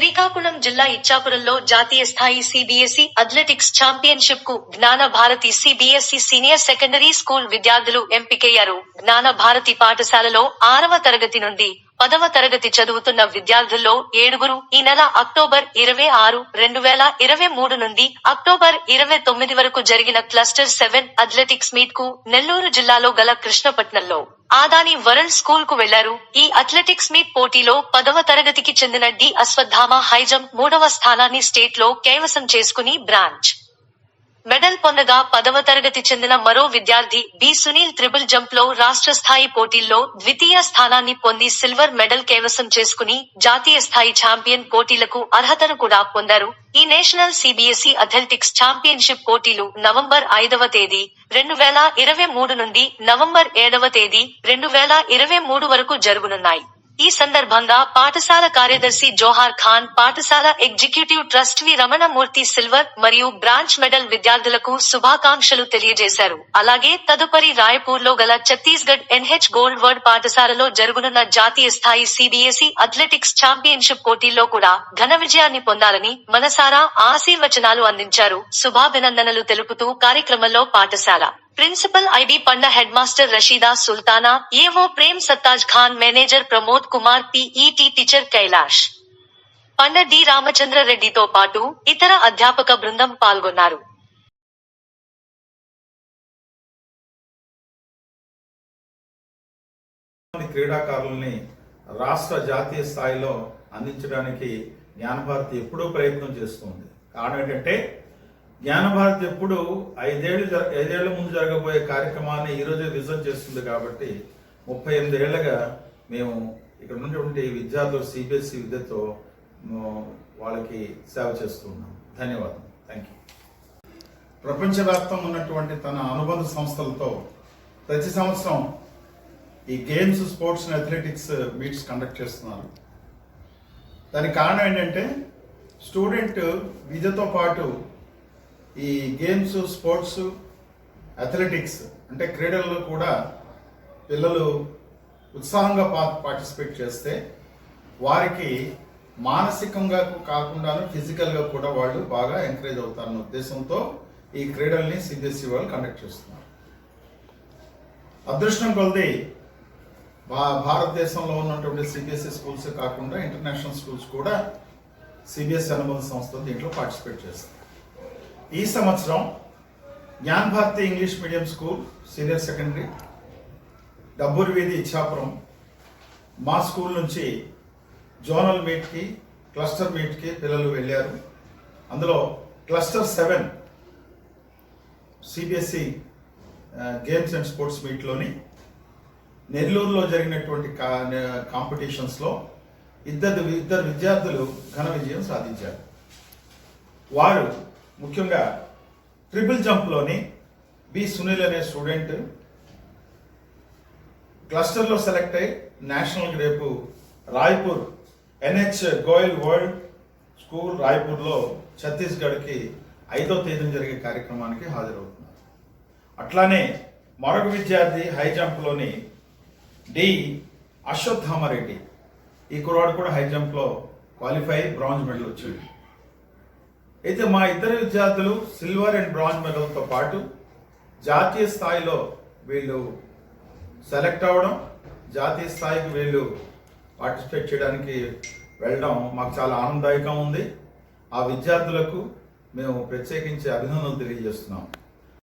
శ్రీకాకుళం జిల్లా ఇచ్చాపురంలో జాతీయ స్థాయి CBSE athletics ఛాంపియన్షిప్కు Gnana Bharathi CBSE senior secondary school విద్యార్థులు ఎంపికయ్యారు. జ్ఞాన భారతి పాఠశాలలో ఆరవ తరగతి నుండి పదవ తరగతి చదువుతున్న విద్యార్థుల్లో ఏడుగురు ఈ నెల అక్టోబర్ ఇరవై ఆరు రెండు వేల ఇరవై మూడు నుండి అక్టోబర్ ఇరవై తొమ్మిది వరకు జరిగిన క్లస్టర్ సెవెన్ అథ్లెటిక్స్ మీట్కు నెల్లూరు జిల్లాలో గల కృష్ణపట్నంలో ఆదాని వరల్డ్ స్కూల్కు వెళ్ళారు. ఈ అథ్లెటిక్స్ మీట్ పోటీలో పదవ తరగతికి చెందిన డి అశ్వత్థామ హైజంప్ మూడవ స్థానాన్ని స్టేట్లో కైవసం చేసుకుని బ్రాంచ్. మెడల్ పొందగా పదవ తరగతి చెందిన మరో విద్యార్థి బి సునీల్ త్రిబుల్ జంప్లో రాష్ట్ర స్థాయి పోటీల్లో ద్వితీయ స్థానాన్ని పొంది సిల్వర్ మెడల్ కైవసం చేసుకుని జాతీయ స్థాయి ఛాంపియన్ పోటీలకు అర్హతను కూడా పొందారు. ఈ నేషనల్ సిబిఎస్ఈ అథ్లెటిక్స్ ఛాంపియన్షిప్ పోటీలు నవంబర్ ఐదవ తేదీ రెండు వేల ఇరవై మూడు నుండి నవంబర్ ఏడవ తేదీ రెండు వేల ఇరవై మూడు వరకు జరుగునున్నాయి. ఈ సందర్భంగా పాఠశాల కార్యదర్శి జోహార్ ఖాన్ పాఠశాల executive trust V Ramanamurthy silver మరియు బ్రాంచ్ మెడల్ విద్యార్థులకు శుభాకాంక్షలు తెలియజేశారు. అలాగే తదుపరి రాయపూర్లో గల ఛత్తీస్గఢ్ ఎన్హెచ్ గోల్డ్ వర్డ్ పాఠశాలలో జరుగునున్న జాతీయ స్థాయి సిబిఎస్ఈ అథ్లెటిక్స్ ఛాంపియన్షిప్ పోటీల్లో కూడా ఘన విజయాన్ని పొందాలని మనసారా ఆశీర్వచనాలు అందించారు. శుభాభినందనలు తెలుపుతూ కార్యక్రమంలో పాఠశాల principal IB Panda head master Rasheeda Sultana AO Prem Sattaj Khan manager Pramod Kumar PET teacher Kailash. Panda D Ramachandra రెడ్డితో పాటు ఇతర అధ్యాపక బృందం పాల్గొన్నారు. క్రీడాకారుల్ని రాష్ట్ర జాతీయ స్థాయిలో అందించడానికి జ్ఞానభారతి ఎప్పుడూ ప్రయత్నం చేస్తుంది కారణం ఏంటంటే జ్ఞానభారతి ఎప్పుడు ఐదేళ్ళు ఐదేళ్ళ ముందు జరగబోయే కార్యక్రమాన్ని ఈరోజే రిజర్వ్ చేస్తుంది కాబట్టి ముప్పై ఎనిమిది ఏళ్ళగా మేము ఇక్కడ ఉన్నటువంటి విద్యార్థులు సిబిఎస్ఈ విద్యతో వాళ్ళకి సేవ చేస్తున్నాం ధన్యవాదం. థ్యాంక్ యూ ప్రపంచవ్యాప్తంగా ఉన్నటువంటి తన అనుబంధ సంస్థలతో ప్రతి సంవత్సరం ఈ games sports and athletics meets conduct చేస్తున్నారు. దానికి కారణం ఏంటంటే స్టూడెంట్ విద్యతో పాటు ఈ గేమ్స్ స్పోర్ట్స్ అథ్లెటిక్స్ అంటే క్రీడల్లో కూడా పిల్లలు ఉత్సాహంగా పా- పార్టిసిపేట్ చేస్తే వారికి మానసికంగా కాకుండాను ఫిజికల్గా కూడా వాళ్ళు బాగా ఎంకరేజ్ అవుతారన్న ఉద్దేశంతో ఈ క్రీడల్ని సిబిఎస్ఈ వాళ్ళు కండక్ట్ చేస్తున్నారు. అదృష్టం కొలది భా భారతదేశంలో ఉన్నటువంటి సిబిఎస్ఈ స్కూల్స్ కాకుండా ఇంటర్నేషనల్ స్కూల్స్ కూడా సిబిఎస్ఈ అనుబంధ సంస్థలు దీంట్లో పార్టిసిపేట్ చేస్తాయి. ఈ సంవత్సరం Gnan Bharathi English medium school senior secondary Dabburi వీధి ఇచ్చాపురం మా స్కూల్ నుంచి జోనల్ మీట్కి క్లస్టర్ మీట్కి పిల్లలు వెళ్ళారు. అందులో cluster seven CBSE games and sports మీట్లోని నెల్లూరులో జరిగినటువంటి కా- కాంపిటీషన్స్లో ఇద్దరు ఇద్దరు విద్యార్థులు ఘన విజయం సాధించారు. వారు ముఖ్యంగా ట్రిపుల్ జంప్లోని బి సునీల్ అనే స్టూడెంట్ క్లస్టర్లో సెలెక్ట్ అయి నేషనల్కి రేపు Raipur NH Goyal world school రాయ్పూర్లో ఛత్తీస్గఢ్కి ఐదో తేదీన జరిగే కార్యక్రమానికి హాజరవుతున్నారు. అట్లానే మరొక విద్యార్థి హై జంప్లోని డి అశ్వత్థామరెడ్డి ఈ కురవాడు కూడా హై జంప్లో క్వాలిఫై బ్రాంజ్ మెడల్ వచ్చింది. అయితే మా ఇద్దరు విద్యార్థులు సిల్వర్ అండ్ బ్రాంజ్ మెడల్తో పాటు జాతీయ స్థాయిలో వీళ్ళు సెలెక్ట్ అవ్వడం జాతీయ స్థాయికి వీళ్ళు పార్టిసిపేట్ చేయడానికి వెళ్ళడం మాకు చాలా ఆనందదాయకం ఉంది. ఆ విద్యార్థులకు మేము ప్రత్యేకించి అభినందనలు తెలియజేస్తున్నాం.